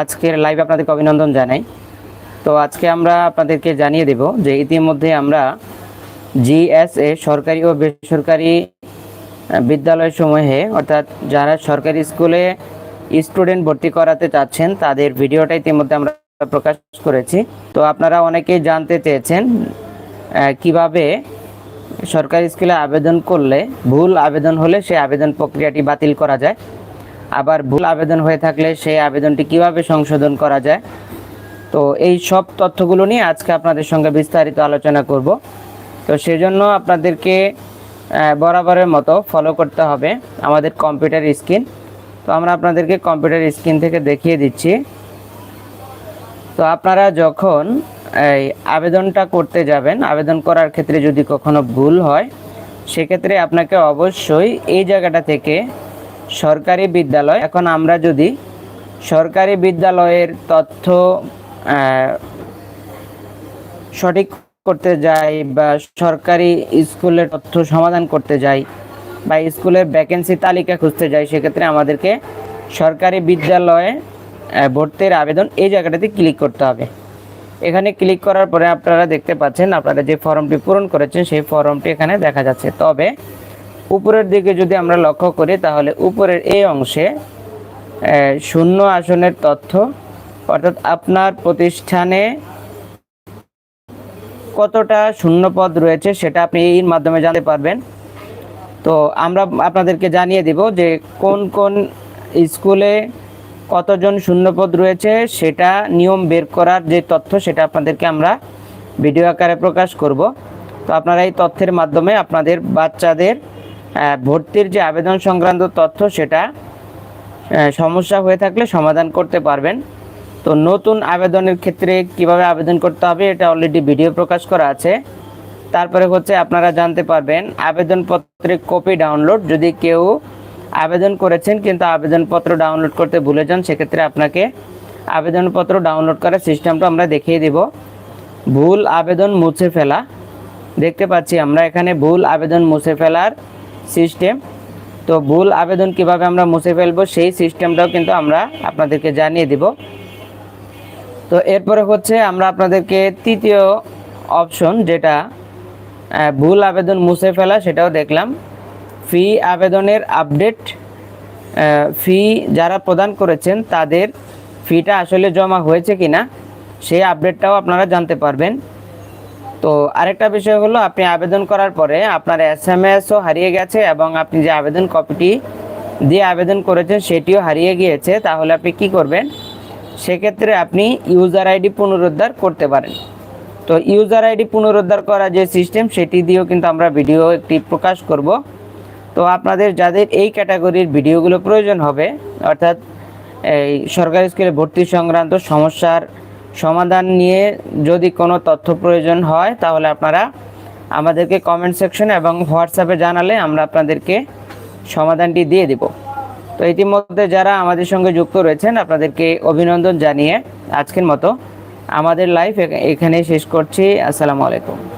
আজকের লাইভ আপনাদেরকে অভিনন্দন জানাই। তো আজকে আমরা আপনাদেরকে জানিয়ে দেব যে ইতিমধ্যে আমরা জিএসএ সরকারি ও বেসরকারি বিদ্যালয় সমূহে, অর্থাৎ যারা সরকারি স্কুলে স্টুডেন্ট ভর্তি করাতে চাচ্ছেন, তাদের ভিডিওটা ইতিমধ্যে আমরা প্রকাশ করেছি। তো আপনারা অনেকেই জানতে চেয়েছেন কীভাবে সরকারি স্কুলে আবেদন করলে, ভুল আবেদন হলে সেই আবেদন প্রক্রিয়াটি বাতিল করা যায়। আবার ভুল আবেদন হয়ে থাকলে সেই আবেদনটি কীভাবে সংশোধন করা যায়? তো এই সব তথ্যগুলো নিয়ে আজকে আপনাদের সঙ্গে বিস্তারিত আলোচনা করব। তো সেজন্য আপনাদেরকে বরাবরের মতো ফলো করতে হবে আমাদের কম্পিউটার স্ক্রিন তো আমরা আপনাদেরকে কম্পিউটার স্ক্রিন থেকে দেখিয়ে দিচ্ছি। তো আপনারা যখন এই আবেদনটা করতে যাবেন, আবেদন করার ক্ষেত্রে যদি কখনো ভুল হয়, সেক্ষেত্রে আপনাকে অবশ্যই এই জায়গাটা থেকে সরকারি বিদ্যালয়। এখন আমরা যদি সরকারি বিদ্যালয়ের তথ্য সঠিক করতে যাই বা সরকারি স্কুলের তথ্য সমাধান করতে যাই বা স্কুলের ভ্যাকেন্সি তালিকা খুঁজতে যাই, সেক্ষেত্রে আমাদেরকে সরকারি বিদ্যালয়ে ভর্তির আবেদন এই জায়গাটাতে ক্লিক করতে হবে। এখানে ক্লিক করার পরে আপনারা দেখতে পাচ্ছেন, আপনারা যে ফর্মটি পূরণ করেছেন, সেই ফর্মটি এখানে দেখা যাচ্ছে। তবে উপরের দিকে যদি আমরা লক্ষ্য করি, তাহলে উপরের এই অংশে শূন্য আসনের তথ্য, অর্থাৎ আপনার প্রতিষ্ঠানে কতটা শূন্যপদ রয়েছে সেটা আপনি এর মাধ্যমে জানতে পারবেন। তো আমরা আপনাদেরকে জানিয়ে দিব যে কোন কোন স্কুলে কতজন শূন্যপদ রয়েছে, সেটা নিয়ম বের করার যে তথ্য সেটা আপনাদেরকে আমরা ভিডিও আকারে প্রকাশ করব। তো আপনারা এই তথ্যের মাধ্যমে আপনাদের বাচ্চাদের ভর্তির যে আবেদন সংক্রান্ত তথ্য সেটা সমস্যা হয়ে থাকলে সমাধান করতে পারবেন। তো নতুন আবেদনের ক্ষেত্রে কীভাবে আবেদন করতে হবে এটা অলরেডি ভিডিও প্রকাশ করা আছে। তারপরে হচ্ছে আপনারা জানতে পারবেন আবেদনপত্রের কপি ডাউনলোড যদি কেউ আবেদন করেছেন কিন্তু আবেদনপত্র ডাউনলোড করতে ভুলে যান, সেক্ষেত্রে আপনাকে আবেদনপত্র ডাউনলোড করার সিস্টেমটা আমরা দেখিয়ে দিব। ভুল আবেদন মুছে ফেলা, দেখতে পাচ্ছি আমরা এখানে ভুল আবেদন মুছে ফেলার সিস্টেম তো ভুল আবেদন কীভাবে আমরা মুছে ফেলব, সেই সিস্টেমটাও কিন্তু আমরা আপনাদেরকে জানিয়ে দিব। তো এরপরে হচ্ছে আমরা আপনাদেরকে তৃতীয় অপশন যেটা ভুল আবেদন মুছে ফেলা সেটাও দেখলাম। ফি আবেদনের আপডেট ফি যারা প্রদান করেছেন তাদের ফিটা আসলে জমা হয়েছে কিনা, সেই আপডেটটাও আপনারা জানতে পারবেন। তো আরেকটা বিষয় হলো, আপনি আবেদন করার পরে আপনার এস এম এসও হারিয়ে গেছে এবং আপনি যে আবেদন কপিটি দিয়ে আবেদন করেছেন সেটিও হারিয়ে গিয়েছে, তাহলে আপনি কি করবেন? সেক্ষেত্রে আপনি ইউজার আইডি পুনরুদ্ধার করতে পারেন। তো ইউজার আইডি পুনরুদ্ধার করা যে সিস্টেম সেটি দিয়েও কিন্তু আমরা ভিডিও একটি প্রকাশ করব। তো আপনাদের যাদের এই ক্যাটাগরির ভিডিওগুলো প্রয়োজন হবে, অর্থাৎ এই সরকারি স্কুলে ভর্তি সংক্রান্ত সমস্যার সমাধান নিয়ে যদি কোনো তথ্য প্রয়োজন হয়, তাহলে আপনারা আমাদেরকে কমেন্ট সেকশন এবং হোয়াটসঅ্যাপে জানালে আমরা আপনাদেরকে সমাধানটি দিয়ে দেব। তো ইতিমধ্যে যারা আমাদের সঙ্গে যুক্ত রয়েছেন, আপনাদেরকে অভিনন্দন জানিয়ে আজকের মতো আমাদের লাইফ এখানেই শেষ করছি। আসসালামু আলাইকুম।